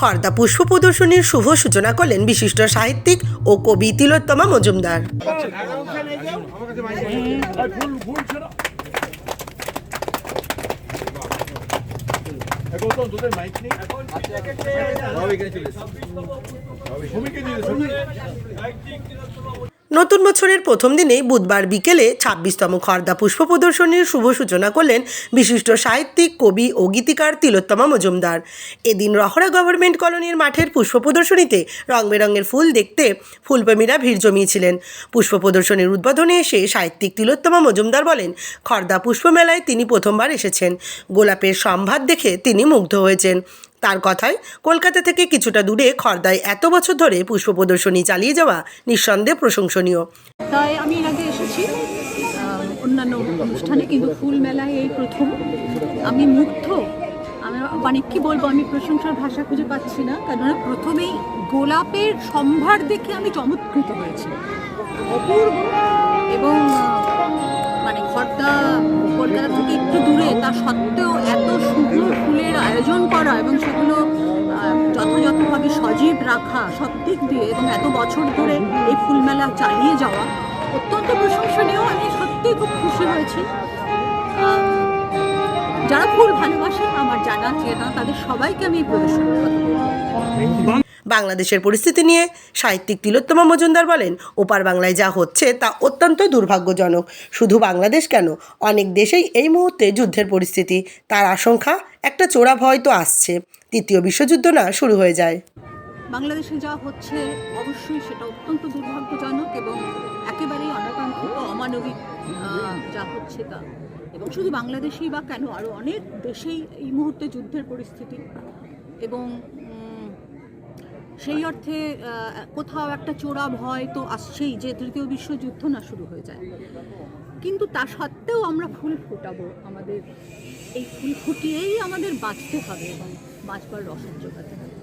খর্দা পুষ্প প্রদর্শনীর শুভ সূচনা করলেন বিশিষ্ট সাহিত্যিক ও কবি তিলোত্তমা মজুমদার। মাইক নতুন বছরের প্রথম দিনেই বুধবার বিকেলে ছাব্বিশতম খর্দা পুষ্প প্রদর্শনীর শুভ সূচনা করলেন বিশিষ্ট সাহিত্যিক, কবি ও গীতিকার তিলোত্তমা মজুমদার। এদিন রহরা গভর্নমেন্ট কলোনির মাঠের পুষ্প প্রদর্শনীতে রং বেরঙের ফুল দেখতে ফুলপ্রেমীরা ভিড় জমিয়েছিলেন। পুষ্প প্রদর্শনীর উদ্বোধনে এসে সাহিত্যিক তিলোত্তমা মজুমদার বলেন, খর্দা পুষ্প মেলায় তিনি প্রথমবার এসেছেন। গোলাপের সম্ভার দেখে তিনি মুগ্ধ হয়েছেন। তার কথায়, কলকাতা থেকে কিছুটা দূরে খর্দায় এত বছর ধরে পুষ্প প্রদর্শনী চালিয়ে যাওয়া নিঃসন্দেহে প্রশংসনীয়। তাই আমি এর আগে এসেছি অন্যান্য অনুষ্ঠানে, কিন্তু ফুল মেলায় এই প্রথম। আমি মুগ্ধ। মানে কি বলব, আমি প্রশংসার ভাষা খুঁজে পাচ্ছি না কারণ প্রথমেই গোলাপের সম্ভার দেখে আমি চমৎকৃত হয়েছি। এবং মানে খর্দা, কলকাতা থেকে একটু দূরে, তা সত্ত্বেও করা এবং সেগুলো যথাযথভাবে সজীব রাখা সব দিক দিয়ে এবং এত বছর ধরে এই ফুলমেলা চালিয়ে যাওয়া অত্যন্ত প্রশংসনীয় আমি সত্যিই খুব খুশি হয়েছি যারা ফুল ভালোবাসে, আমার জানা চেনা তাদের সবাইকে আমি এই প্রদর্শনীর। বাংলাদেশের পরিস্থিতি নিয়ে সাহিত্যিক তিলোত্তমা মজুমদার বলেন, ওপার বাংলায় যা হচ্ছে তা অত্যন্ত দুর্ভাগ্যজনক। শুধু বাংলাদেশ কেন, অনেক দেশেই এই মুহূর্তে যুদ্ধের পরিস্থিতি, তার আশঙ্কা, একটা চোরা ভয় তো আসছে। তৃতীয় বিশ্বযুদ্ধ না শুরু হয়ে যায়। বাংলাদেশে যা হচ্ছে, অবশ্যই সেটা অত্যন্ত দুর্ভাগ্যজনক এবং একেবারেই অনাকাঙ্ক্ষিত, অমানবিক যা হচ্ছে তা। এবং শুধু বাংলাদেশেই বা কেন আরও অনেক দেশেই এই মুহূর্তে যুদ্ধের পরিস্থিতি। এবং সেই অর্থে কোথাও একটা চোরা ভয় তো আসছেই, যে তৃতীয় বিশ্বযুদ্ধ না শুরু হয়ে যায়। কিন্তু তা সত্ত্বেও আমরা ফুল ফুটাবো, আমাদের এই ফুল ফুটিয়েই আমাদের বাঁচতে হবে এবং বাঁচবার রসদ জোগাতে হবে।